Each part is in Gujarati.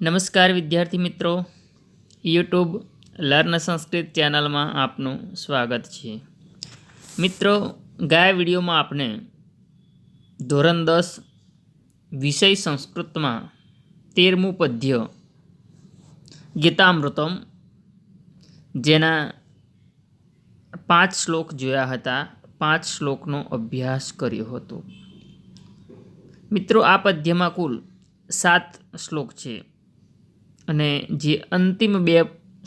નમસ્કાર વિદ્યાર્થી મિત્રો. યુટ્યુબ લર્ન સંસ્કૃત ચેનલમાં આપનું સ્વાગત છે. મિત્રો, ગયા વિડીયોમાં આપણે ધોરણ દસ વિષય સંસ્કૃતમાં તેરમું પદ્ય ગીતામૃતમ જેના પાંચ શ્લોક જોયા હતા. પાંચ શ્લોકનો અભ્યાસ કર્યો હતો. મિત્રો, આ પદ્યમાં કુલ સાત શ્લોક છે. અને જે અંતિમ બે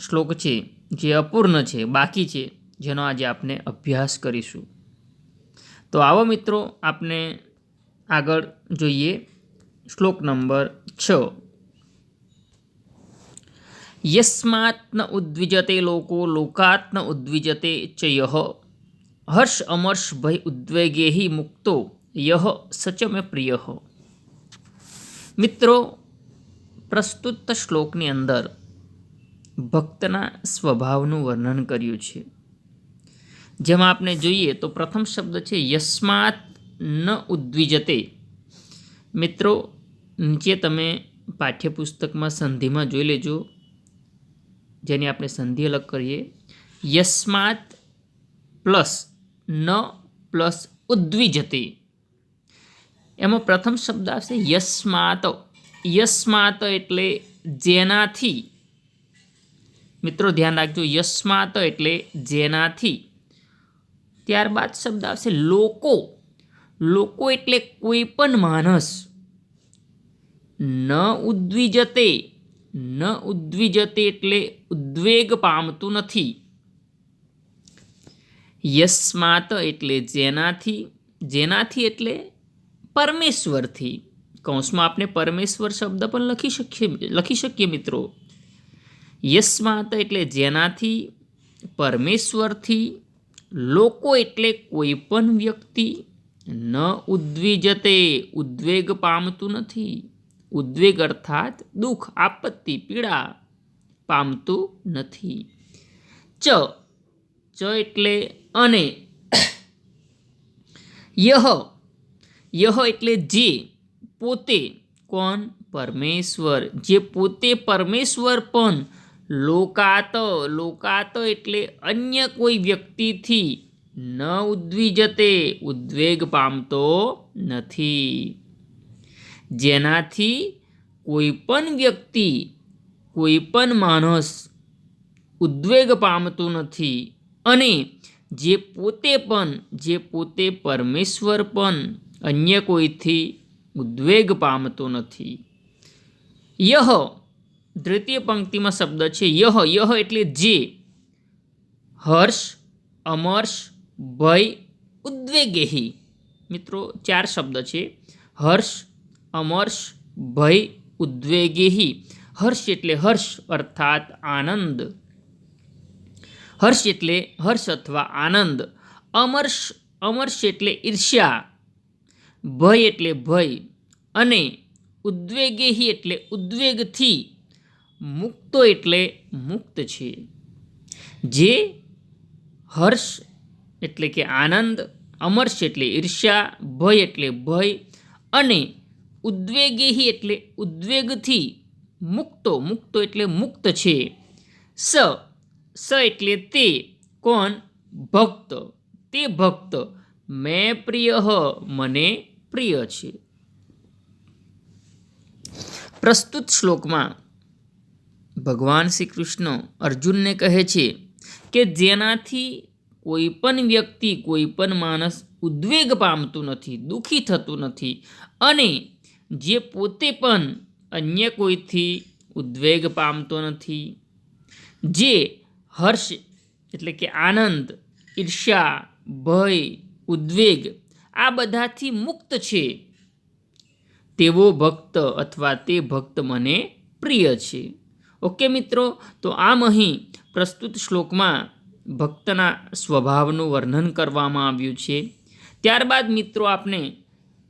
શ્લોક છે, જે અપૂર્ણ છે, બાકી છે, જેનો આજે આપણે અભ્યાસ કરીશું. તો આવો મિત્રો આપણે આગળ જોઈએ શ્લોક નંબર છ. યસ્માત્ન ઉદ્વિજતે લોકો, લોકાત્ન ઉદ્વિજતે ચ યહ હર્ષ અમર્ષ ભય ઉદ્વેગે મુક્તો યહ સચ મે પ્રિય. મિત્રો પ્રસ્તુત શ્લોકની અંદર ભક્તના સ્વભાવનું વર્ણન કર્યું છે. જેમાં આપણે જોઈએ તો પ્રથમ શબ્દ છે, યસ્માત ન ઉદ્વિજતે. મિત્રો, નીચે તમે પાઠ્યપુસ્તકમાં સંધિમાં જોઈ લેજો. જેની આપણે સંધિ અલગ કરીએ. યસ્માત પ્લસ ન પ્લસ ઉદ્વિજતે. એમાં પ્રથમ શબ્દ આવશે, યસ્માત યસ્માત એટલે જેનાથી. મિત્રો ધ્યાન રાખજો યસ્માત એટલે જેનાથી. ત્યારબાદ શબ્દ આવશે લોકો. લોકો એટલે કોઈ પણ માણસ. ન ઉદ્વિજતે. ન ઉદ્વિજતે એટલે ઉદ્વેગ પામતું નથી. યસ્માત એટલે જેનાથી. જેનાથી એટલે પરમેશ્વરથી. કૌંસમાં આપણે પરમેશ્વર શબ્દ પણ લખી શકીએ લખી શકીએ મિત્રો. યસ્માત એટલે જેનાથી, પરમેશ્વરથી, લોકો એટલે કોઈ પણ વ્યક્તિ ન ઉદ્વિજતે, ઉદ્વેગ પામતું નથી. ઉદ્વેગ અર્થાત દુઃખ, આપત્તિ, પીડા પામતું નથી. ચ ચ એટલે અને. યહ યહ એટલે જે. પોતે કોણ? પરમેશ્વર. જે પોતે પરમેશ્વર પણ લોકાત લોકાત એટલે અન્ય કોઈ વ્યક્તિથી ન ઉદ્વિજતે, ઉદ્વેગ પામતો નથી. જેનાથી કોઈ પણ વ્યક્તિ, કોઈ પણ માણસ ઉદ્વેગ પામતો નથી અને જે પોતે પણ, જે પોતે પરમેશ્વર પણ અન્ય કોઈથી ઉદ્વેગ પામતો નથી. યહ, દ્વિતીય પંક્તિમાં શબ્દ છે યહ. યહ એટલે જે, હર્ષ, અમર્ષ, ભય, ઉદ્વેગેહી. મિત્રો, ચાર શબ્દ છે. હર્ષ, અમર્ષ, ભય, ઉદ્વેગેહી. હર્ષ એટલે હર્ષ, અર્થાત આનંદ. હર્ષ એટલે હર્ષ અથવા આનંદ. અમર્ષ અમર્ષ એટલે ઈર્ષ્યા. ભય એટલે ભય અને ઉદ્વેગેહી એટલે ઉદ્વેગથી મુક્તો એટલે મુક્ત છે. જે હર્ષ એટલે કે આનંદ, અમર્ષ એટલે ઈર્ષ્યા, ભય એટલે ભય અને ઉદ્વેગેહી એટલે ઉદ્વેગથી મુક્તો મુક્તો એટલે મુક્ત છે. સ સ એટલે તે કોણ? ભક્ત. તે ભક્ત. મેં પ્રિય મને પ્રિય છે. પ્રસ્તુત શ્લોકમાં ભગવાન શ્રી કૃષ્ણ અર્જુનને કહે છે કે જેનાથી કોઈ પણ વ્યક્તિ, કોઈ પણ માણસ ઉદ્વેગ પામતું નથી, દુઃખી થતું નથી અને જે પોતે પણ અન્ય કોઈથી ઉદ્વેગ પામતો નથી, જે હર્ષ એટલે કે આનંદ, ઈર્ષ્યા, ભય, ઉદ્વેગ આ બધાથી મુક્ત છે. તેવો ભક્ત અથવા તે ભક્ત મને પ્રિય છે. ઓકે મિત્રો, તો આમ અહીં પ્રસ્તુત શ્લોકમાં ભક્તના સ્વભાવનું વર્ણન કરવામાં આવ્યું છે. ત્યારબાદ મિત્રો, આપણે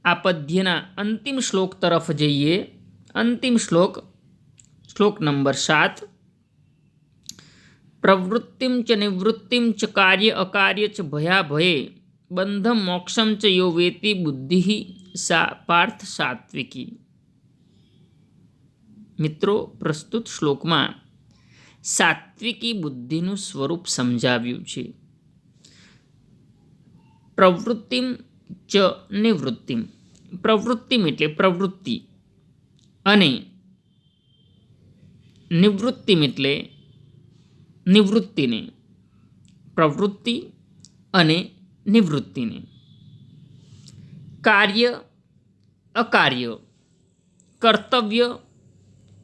આ પદ્યના અંતિમ શ્લોક તરફ જઈએ. અંતિમ શ્લોક શ્લોક નંબર સાત. પ્રવૃત્તિમ ચ નિવૃત્તિમ ચ કાર્ય અકાર્ય ચ ભયા ભયે બંધમ મોક્ષમ ચ યો વેતી બુદ્ધિ સા પાર્થ સાત્વિકી. મિત્રો, પ્રસ્તુત શ્લોકમાં સાત્વિકી બુદ્ધિનું સ્વરૂપ સમજાવ્યું છે. પ્રવૃત્તિમ ચ નિવૃત્તિમ. પ્રવૃત્તિમ એટલે પ્રવૃત્તિ. અને નિવૃત્તિમ એટલે નિવૃત્તિને. પ્રવૃત્તિ અને નિવૃત્તિને. કાર્ય, અકાર્ય. કર્તવ્ય,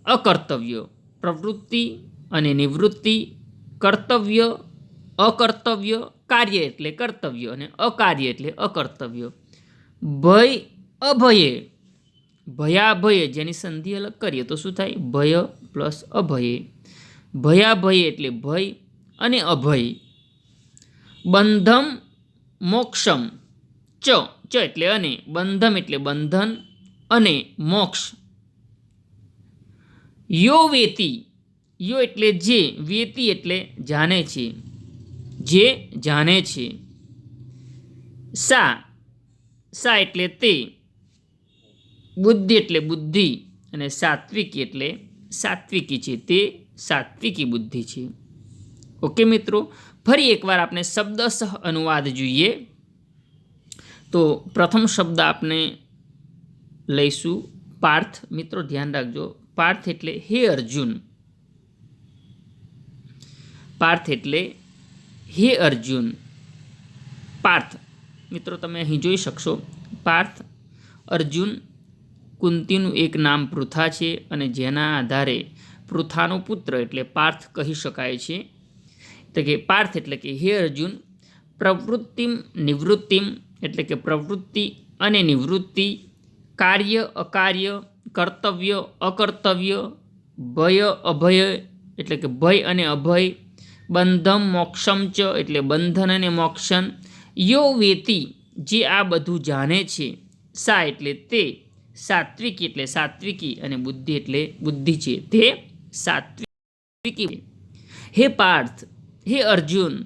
અકર્તવ્ય. પ્રવૃત્તિ અને નિવૃત્તિ, કર્તવ્ય, અકર્તવ્ય, કાર્ય એટલે કર્તવ્ય અને અકાર્ય એટલે અકર્તવ્ય. ભય, અભયે. ભયાભયે, જેની સંધિ અલગ કરીએ તો શું થાય? ભય પ્લસ અભયે. ભયાભય એટલે ભય અને અભય. બંધમ મોક્ષમ. ચ ચ એટલે અને, બંધમ એટલે બંધન અને મોક્ષ. યો વેતી, યો એટલે જે, વેતી એટલે જાણે છે. જે જાણે છે. સા સા એટલે તે. બુદ્ધિ એટલે બુદ્ધિ અને સાત્વિકી એટલે સાત્વિકી છે તે સાત્વિકી બુદ્ધિ છે. ઓકે મિત્રો? ફરી એકવાર આપણે શબ્દસહ અનુવાદ જોઈએ. તો પ્રથમ શબ્દ આપણે લઈશું. પાર્થ, મિત્રો ધ્યાન રાખજો. પાર્થ એટલે હે અર્જુન. પાર્થ એટલે હે અર્જુન. પાર્થ. મિત્રો, તમે અહીં જોઈ શકશો. પાર્થ, અર્જુન કુંતીનું એક નામ પૃથા છે અને જેના આધારે પૃથાનો પુત્ર એટલે પાર્થ કહી શકાય છે. તો કે પાર્થ એટલે કે હે અર્જુન, પ્રવૃત્તિમ નિવૃત્તિમ એટલે કે પ્રવૃત્તિ અને નિવૃત્તિ, કાર્ય અકાર્ય, કર્તવ્ય અકર્તવ્ય, ભય અભય એટલે કે ભય અને અભય, બંધમ મોક્ષમ ચ એટલે બંધન અને મોક્ષન, યો વેતી જે આ બધું જાણે છે, સા એટલે તે, સાત્વિકી એટલે સાત્વિકી અને બુદ્ધિ એટલે બુદ્ધિ છે, તે સાત્વિકી. હે પાર્થ હે અર્જુન,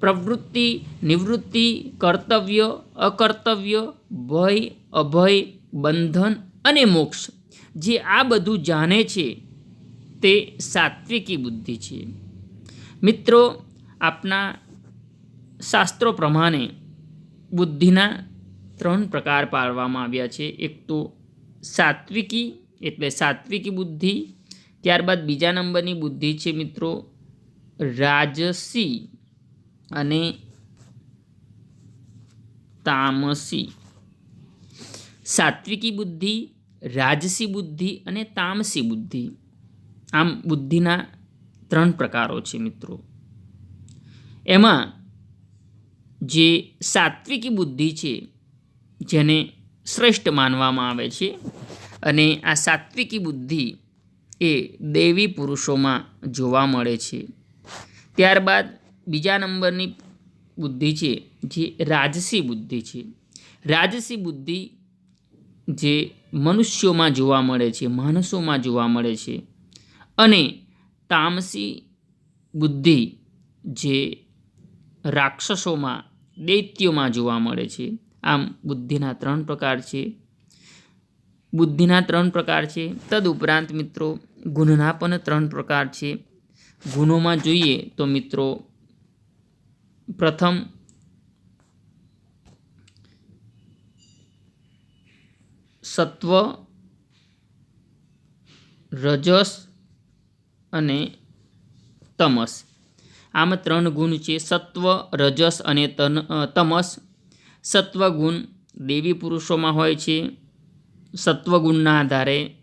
પ્રવૃત્તિ, નિવૃત્તિ, કર્તવ્ય, અકર્તવ્ય, ભય, અભય, બંધન અને મોક્ષ, જે આ બધું જાણે છે, તે સાત્વિકી બુદ્ધિ છે. મિત્રો, આપના શાસ્ત્રો પ્રમાણે બુદ્ધિના ત્રણ પ્રકાર પાડવામાં આવ્યા છે. એક તો સાત્વિકી, એટલે સાત્વિકી બુદ્ધિ, ત્યારબાદ બીજા નંબરની બુદ્ધિ છે મિત્રો રાજસી અને તામસી. સાત્વિકી બુદ્ધિ, રાજસી બુદ્ધિ અને તામસી બુદ્ધિ. આમ બુદ્ધિના ત્રણ પ્રકારો છે મિત્રો. એમાં જે સાત્વિકી બુદ્ધિ છે, જેને શ્રેષ્ઠ માનવામાં આવે છે અને આ સાત્વિકી બુદ્ધિ એ દેવી પુરુષોમાં જોવા મળે છે. ત્યારબાદ બીજા નંબરની બુદ્ધિ છે, જે રાજસી બુદ્ધિ છે. રાજસી બુદ્ધિ જે મનુષ્યોમાં જોવા મળે છે, માણસોમાં જોવા મળે છે. અને તામસી બુદ્ધિ જે રાક્ષસોમાં, દૈત્યોમાં જોવા મળે છે. આમ બુદ્ધિના ત્રણ પ્રકાર છે. બુદ્ધિના ત્રણ પ્રકાર છે. તદ ઉપરાંત મિત્રો, ગુણના પણ ત્રણ પ્રકાર છે. ગુણોમાં જોઈએ તો મિત્રો, પ્રથમ સત્વ, રજસ અને તમસ. આમ ત્રણ ગુણ છે. સત્વ, રજસ અને તન તમસ. સત્વગુણ દેવી પુરુષોમાં હોય છે. સત્વગુણના આધારે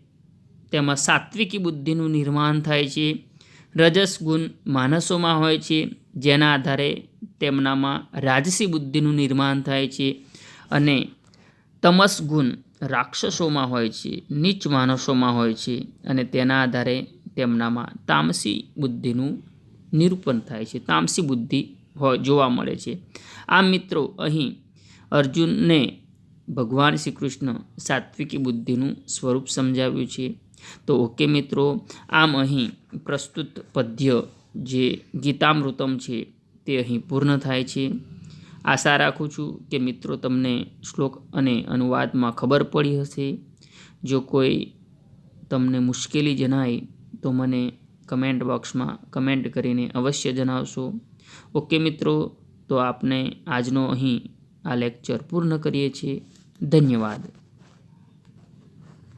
તેમાં સાત્વિકી બુદ્ધિનું નિર્માણ થાય છે. રજસ ગુણ માણસોમાં હોય છે, જેના આધારે તેમનામાં રાજસી બુદ્ધિનું નિર્માણ થાય છે અને તમસ ગુણ રાક્ષસોમાં હોય છે, નીચ માણસોમાં હોય છે અને તેના આધારે તેમનામાં તામસી બુદ્ધિનું નિરૂપણ થાય છે, તામસી બુદ્ધિ હોય, જોવા મળે છે. આ મિત્રો અહીં અર્જુનને ભગવાન શ્રી કૃષ્ણ સાત્વિકી બુદ્ધિનું સ્વરૂપ સમજાવ્યું છે. તો ઓકે મિત્રો, આમ અહીં પ્રસ્તુત પદ્ય જે ગીતામૃતમ છે તે અહીં પૂર્ણ થાય છે. આશા રાખું છું કે મિત્રો તમને શ્લોક અને અનુવાદમાં ખબર પડી હશે. જો કોઈ તમને મુશ્કેલી જણાય તો મને કમેન્ટ બોક્સમાં કમેન્ટ કરીને અવશ્ય જણાવશો. ઓકે મિત્રો, તો આપને આજનો અહીં આ લેક્ચર પૂર્ણ કરીએ છીએ. ધન્યવાદ.